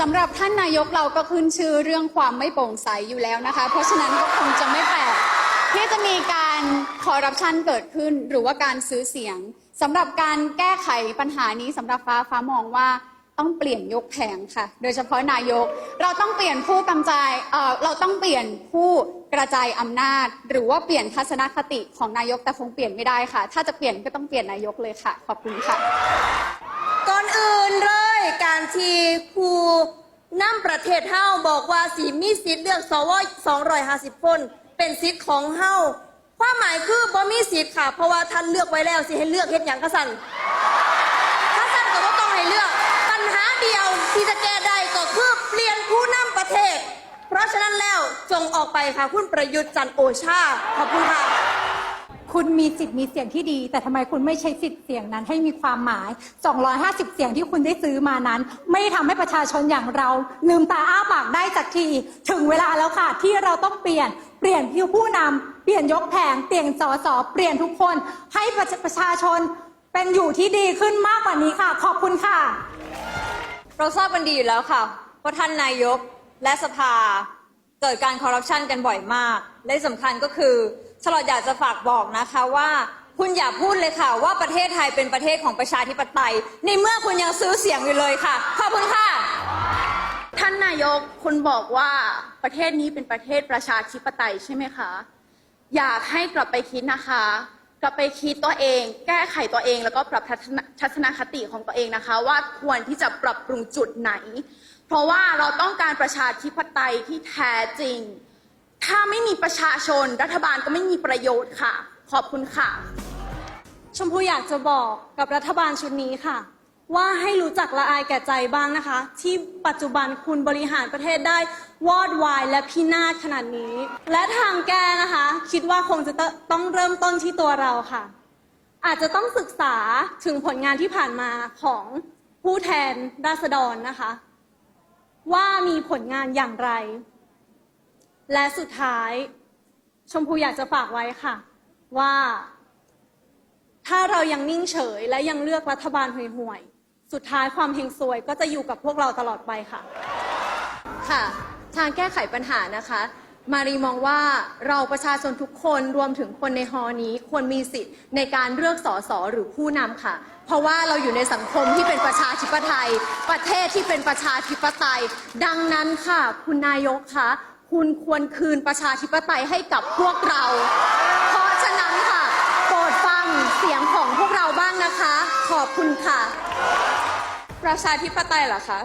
สำหรับท่านนายกเราก็ขึ้นชื่อเรื่องความไม่โปร่งใสอยู่แล้วนะคะ เพราะฉะนั้นก็คงจะไม่แปลกที่จะมีการคอร์รัปชันเกิดขึ้น หรือว่าการซื้อเสียงสำหรับการแก้ไขปัญหานี้สำหรับฟ้าฟ้ามองว่าต้องเปลี่ยนยกแผงค่ะ โดยเฉพาะนายก เราต้องเปลี่ยนผู้กำจายเเราต้องเปลี่ยนผู้กระจายอำนาจ หรือว่าเปลี่ยนทัศนคติของนายกแต่คงเปลี่ยนไม่ได้ค่ะ ถ้าจะเปลี่ยนก็ต้องเปลี่ยนนายกเลยค่ะ ขอบคุณค่ะ ก่อนอื่นเลย การที่ผู้นำประเทศเฮาบอกว่าสีมีสิทธิ์เลือกสว250คนเป็นสิทธิ์ของเฮาความหมายคือบ่มีสิทธิ์ค่ะ เพราะว่าท่านเลือกไว้แล้วสิให้เลือกเฮ็ดหยังกะสั่นถ้าสั่นก็บ่ต้องให้เลือก ปัญหาเดียวที่จะแก้ได้ก็คือเปลี่ยนผู้นำประเทศ เพราะฉะนั้นแล้วจงออกไปค่ะคุณประยุทธ์จันโอชาขอบคุณค่ะ คุณมีสิทธิ์มีเสียงที่ดี แต่ทำไมคุณไม่ใช้สิทธิ์เสียงนั้นให้มีความหมาย 250 เสียงที่คุณได้ซื้อมานั้น ไม่ทำให้ประชาชนอย่างเรา ลืมตาอ้าปากได้สักที ถึงเวลาแล้วค่ะ ที่เราต้องเปลี่ยนเปลี่ยนผู้ผู้นำเปลี่ยนยกแผงเปลี่ยนสสเปลี่ยนทุกคน ให้ประชประชาชนเป็นอยู่ที่ดีขึ้นมากกว่านี้ค่ะ ขอบคุณค่ะ เราทราบกันดีอยู่แล้วค่ะว่าท่านนายกและสภาเกิดการคอร์รัปชันกันบ่อยมาก และสำคัญก็คือ ฉลอดอยากจะฝากบอกนะคะว่าคุณอย่าพูดเลยค่ะ ว่าประเทศไทยเป็นประเทศของประชาธิปไตย ในเมื่อคุณยังซื้อเสียงอยู่เลยค่ะ ขอบคุณค่ะ ท่านนายกคุณบอกว่าประเทศนี้เป็นประเทศประชาธิปไตยใช่ไหมคะ อยากให้กลับไปคิดนะคะ กลับไปคิดตัวเอง แก้ไขตัวเองแล้วก็ปรับทัศนคติของตัวเองนะคะ ว่าควรที่จะปรับปรุงจุดไหน เพราะว่าเราต้องการประชาธิปไตยที่แท้จริง มีประชาชน รัฐบาลก็ไม่มีประโยชน์ค่ะ ขอบคุณค่ะ ชมพู่อยากจะบอกกับรัฐบาลชุดนี้ค่ะ ว่าให้รู้จักละอายแก่ใจบ้างนะคะ ที่ปัจจุบันคุณบริหารประเทศได้วอดวายและพินาศขนาดนี้ และทางแก้นะคะ คิดว่าคงจะต้องเริ่มต้นที่ตัวเราค่ะ อาจจะต้องศึกษาถึงผลงานที่ผ่านมาของผู้แทนราษฎรนะคะ ว่ามีผลงานอย่างไร และสุดท้าย ชมพูอยากจะฝากไว้ค่ะ ว่า ถ้าเรายังนิ่งเฉย และยังเลือกรัฐบาลห่วยๆสุดท้ายความเฮงซวยก็จะอยู่กับพวกเราตลอดไปค่ะ ค่ะ ทางแก้ไขปัญหานะคะ มารีมองว่าเราประชาชนทุกคนรวมถึงคนในฮอนี้ควรมีสิทธิ์ในการเลือกสสหรือผู้นำค่ะ เพราะว่าเราอยู่ในสังคมที่เป็นประชาธิปไตย ประเทศที่เป็นประชาธิปไตย ดังนั้นค่ะ คุณนายกคะ คุณควรคืนประชาธิปไตยให้กับพวกเรา เพราะฉะนั้นค่ะ โปรดฟังเสียงของพวกเราบ้างนะคะ ขอบคุณค่ะ ประชาธิปไตยเหรอคะ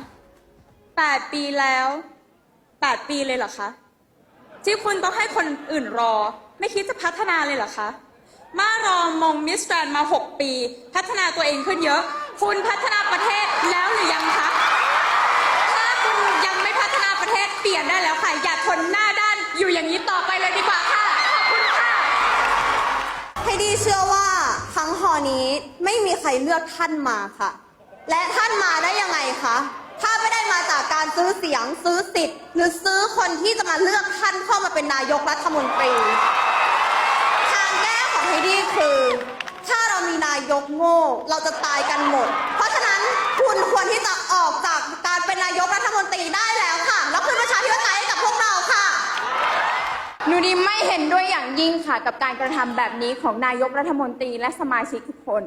แปดปีแล้วแปดปีเลยเหรอคะ ที่คุณต้องให้คนอื่นรอ ไม่คิดจะพัฒนาเลยเหรอคะ มารอมงมิสแกรนมา6ปี พัฒนาตัวเองขึ้นเยอะ คุณพัฒนาประเทศ เลยดีกว่าค่ะ ขอบคุณค่ะให้ดีเชื่อว่าทั้งหอนี้ไม่มีใครเลือกท่านมาค่ะ และท่านมาได้ยังไงคะ ถ้าไม่ได้มาจากการซื้อเสียงซื้อสิทธิ์ หรือซื้อคนที่จะมาเลือกท่านเข้ามาเป็นนายกรัฐมนตรี ทางแก้ของไฮดี้คือ ถ้าเรามีนายกโง่ เราจะตายกันหมด เพราะฉะนั้นคุณควรที่จะออกจากการเป็นนายกรัฐมนตรีได้แล้วค่ะแล้วคืนประชาธิปไตยให้กับพวกเราค่ะ ห นูดีไม่เห็นด้วยอย่างยิ่งค่ะกับการกระทำแบบนี้ของนายกรัฐมนตรีและสมาชิกทุกคน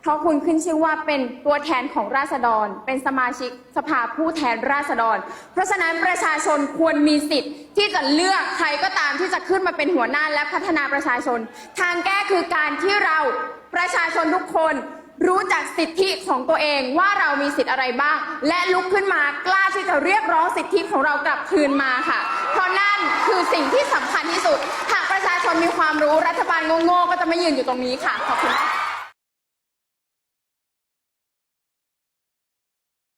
เพราะคุณขึ้นชื่อว่าเป็นตัวแทนของราษฎร เป็นสมาชิกสภาผู้แทนราษฎร เพราะฉะนั้นประชาชนควรมีสิทธิ์ที่จะเลือกใครก็ตามที่จะขึ้นมาเป็นหัวหน้าและพัฒนาประชาชน ทางแก้คือการที่เราประชาชนทุกคน รู้จักสิทธิของตัวเองว่าเรามีสิทธิ์อะไรบ้าง และลุกขึ้นมากล้าที่จะเรียกร้องสิทธิของเรากลับคืนมาค่ะ เพราะนั่นคือสิ่งที่สำคัญที่สุด หากประชาชนมีความรู้รัฐบาลโง่ๆก็จะไม่ยืนอยู่ตรงนี้ค่ะขอบคุณค่ะ